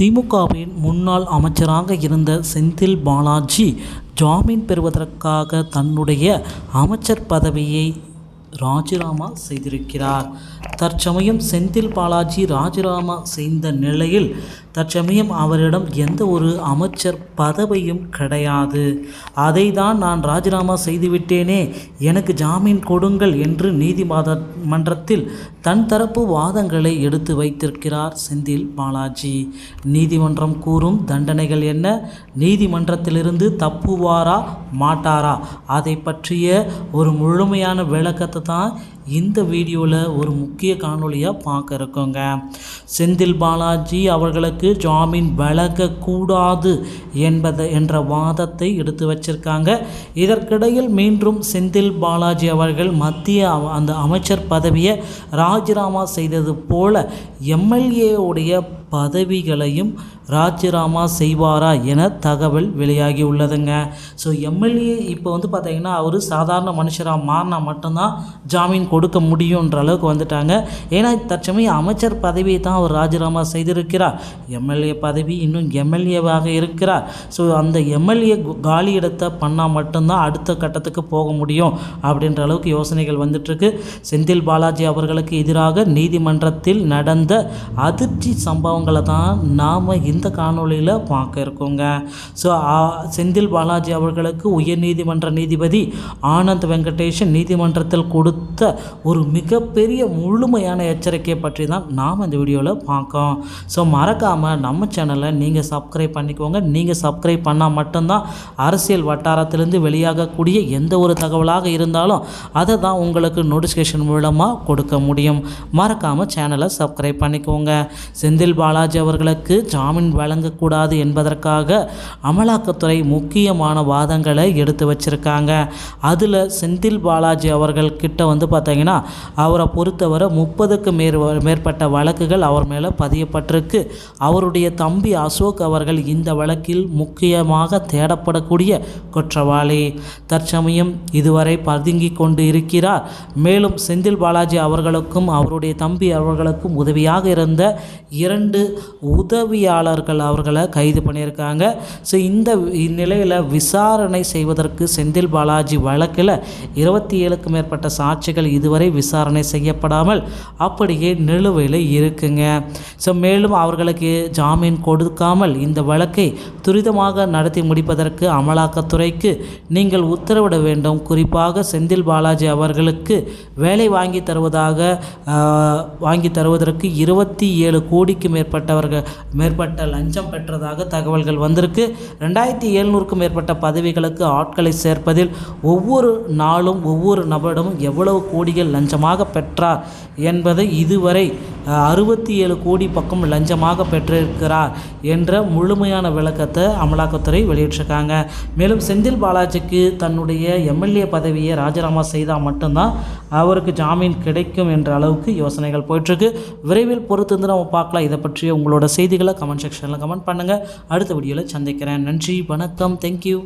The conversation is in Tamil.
திமுகவின் முன்னாள் அமைச்சராக இருந்த செந்தில் பாலாஜி ஜாமீன் பெறுவதற்காக தன்னுடைய அமைச்சர் பதவியை ராஜினாமா செய்திருக்கிறார். தற்சமயம் செந்தில் பாலாஜி ராஜினாமா செய்த நிலையில் தற்சமயம் அவரிடம் எந்த ஒரு அமைச்சர் பதவியும் கிடையாது. அதை தான் நான் ராஜினாமா செய்துவிட்டேனே எனக்கு ஜாமீன் கொடுங்கள் என்று நீதிமன்ற மன்றத்தில் தன் தரப்பு வாதங்களை எடுத்து வைத்திருக்கிறார் செந்தில் பாலாஜி. நீதிமன்றம் கூறும் தண்டனைகள் என்ன? நீதிமன்றத்திலிருந்து தப்புவாரா மாட்டாரா? அதை பற்றிய ஒரு முழுமையான விளக்கத்தை தான் இந்த வீடியோவில் ஒரு முக்கிய காணொளியாக பார்க்க இருக்கோங்க செந்தில் பாலாஜி அவர்களுக்கு ஜாமீன் வழங்கக்கூடாது என்பதை என்ற வாதத்தை எடுத்து வச்சிருக்காங்க. இதற்கிடையில் மீண்டும் செந்தில் பாலாஜி அவர்கள் மத்திய அந்த அமைச்சர் பதவியை ராஜினாமா செய்தது போல எம்எல்ஏ உடைய பதவிகளையும் ராஜினாமா செய்வாரா என தகவல் வெளியாகி உள்ளதுங்க ஸோ எம்எல்ஏ இப்போ வந்து பார்த்தீங்கன்னா அவர் சாதாரண மனுஷராக மாறினா மட்டும்தான் ஜாமீன் கொடுக்க முடியுன்ற அளவுக்கு வந்துட்டாங்க. ஏன்னா தற்சமயம் அமைச்சர் பதவியை தான் அவர் ராஜினாமா செய்திருக்கிறார். எம்எல்ஏ பதவி இன்னும் எம்எல்ஏவாக இருக்கிறார். ஸோ அந்த எம்எல்ஏ காலி இடத்தை பண்ணால் மட்டும்தான் அடுத்த கட்டத்துக்கு போக முடியும் அப்படின்ற அளவுக்கு யோசனைகள் வந்துட்டுருக்கு. செந்தில் பாலாஜி அவர்களுக்கு எதிராக நீதிமன்றத்தில் நடந்த அதிர்ச்சி சம்பவம் சம்பவங்களை தான் நாம் இந்த காணொளியில் பார்க்க இருக்கோங்க. ஸோ செந்தில் பாலாஜி அவர்களுக்கு உயர்நீதிமன்ற நீதிபதி ஆனந்த் வெங்கடேஷன் நீதிமன்றத்தில் கொடுத்த ஒரு மிகப்பெரிய முழுமையான எச்சரிக்கையை பற்றி தான் நாம் இந்த வீடியோவில் பார்க்கோம். ஸோ மறக்காமல் நம்ம சேனலை நீங்கள் சப்ஸ்கிரைப் பண்ணிக்கோங்க. நீங்கள் சப்ஸ்கிரைப் பண்ணால் மட்டும்தான் அரசியல் வட்டாரத்திலிருந்து வெளியாகக்கூடிய எந்த ஒரு தகவலாக இருந்தாலும் அதை தான் உங்களுக்கு நோட்டிஃபிகேஷன் மூலமாக கொடுக்க முடியும். மறக்காமல் சேனலை சப்ஸ்கிரைப் பண்ணிக்கோங்க. செந்தில் பாலாஜி அவர்களுக்கு ஜாமீன் வழங்கக்கூடாது என்பதற்காக அமலாக்கத்துறை முக்கியமான வாதங்களை எடுத்து வச்சிருக்காங்க. அதில் செந்தில் பாலாஜி அவர்கள் கிட்ட வந்து பார்த்தீங்கன்னா அவரை பொறுத்தவரை முப்பதுக்கு மேற் மேற்பட்ட வழக்குகள் அவர் மேலே பதியப்பட்டிருக்கு. அவருடைய தம்பி அசோக் அவர்கள் இந்த வழக்கில் முக்கியமாக தேடப்படக்கூடிய குற்றவாளி. தற்சமயம் இதுவரை பதுங்கி கொண்டு இருக்கிறார். மேலும் செந்தில் பாலாஜி அவர்களுக்கும் அவருடைய தம்பி அவர்களுக்கும் உதவியாக இருந்த இரண்டு உதவியாளர்கள் அவர்களை கைது பண்ணியிருக்காங்க. ஸோ இந்த நிலையில் விசாரணை செய்வதற்கு செந்தில் பாலாஜி வழக்கில் இருபத்தி ஏழுக்கு மேற்பட்ட சாட்சிகள் இதுவரை விசாரணை செய்யப்படாமல் அப்படியே நிலுவையில் இருக்குங்க. ஸோ மேலும் அவர்களுக்கு ஜாமீன் கொடுக்காமல் இந்த வழக்கை துரிதமாக நடத்தி முடிப்பதற்கு அமலாக்கத்துறைக்கு நீங்கள் உத்தரவிட வேண்டும். குறிப்பாக செந்தில் பாலாஜி அவர்களுக்கு வேலை வாங்கி தருவதாக வாங்கி தருவதற்கு இருபத்தி ஏழு கோடிக்கு மேற்பட்டவர்கள் மேற்பட்ட லஞ்சம் பெற்றதாக தகவல்கள் வந்திருக்கு. ரெண்டாயிரத்தி எழுநூறுக்கும் மேற்பட்ட பதவிகளுக்கு ஆட்களை சேர்ப்பதில் ஒவ்வொரு நாளும் ஒவ்வொரு நபரிடமும் எவ்வளவு கோடிகள் லஞ்சமாக பெற்றார் என்பதை இதுவரை அறுபத்தி ஏழு கோடி பக்கம் லஞ்சமாக பெற்றிருக்கிறார் என்ற முழுமையான விளக்கத்தை அமலாக்கத்துறை வெளியிட்டிருக்காங்க. மேலும் செந்தில் பாலாஜிக்கு தன்னுடைய எம்எல்ஏ பதவியை ராஜினாமா செய்தால் மட்டும்தான் அவருக்கு ஜாமீன் கிடைக்கும் என்ற அளவுக்கு யோசனைகள் போயிட்டுருக்கு. விரைவில் பொறுத்திருந்து நம்ம பார்க்கலாம். இதை பற்றிய உங்களோட செய்திகளை கமெண்ட் செக்ஷனில் கமெண்ட் பண்ணுங்கள் அடுத்த வீடியோவில் சந்திக்கிறேன். நன்றி வணக்கம். தேங்க்யூ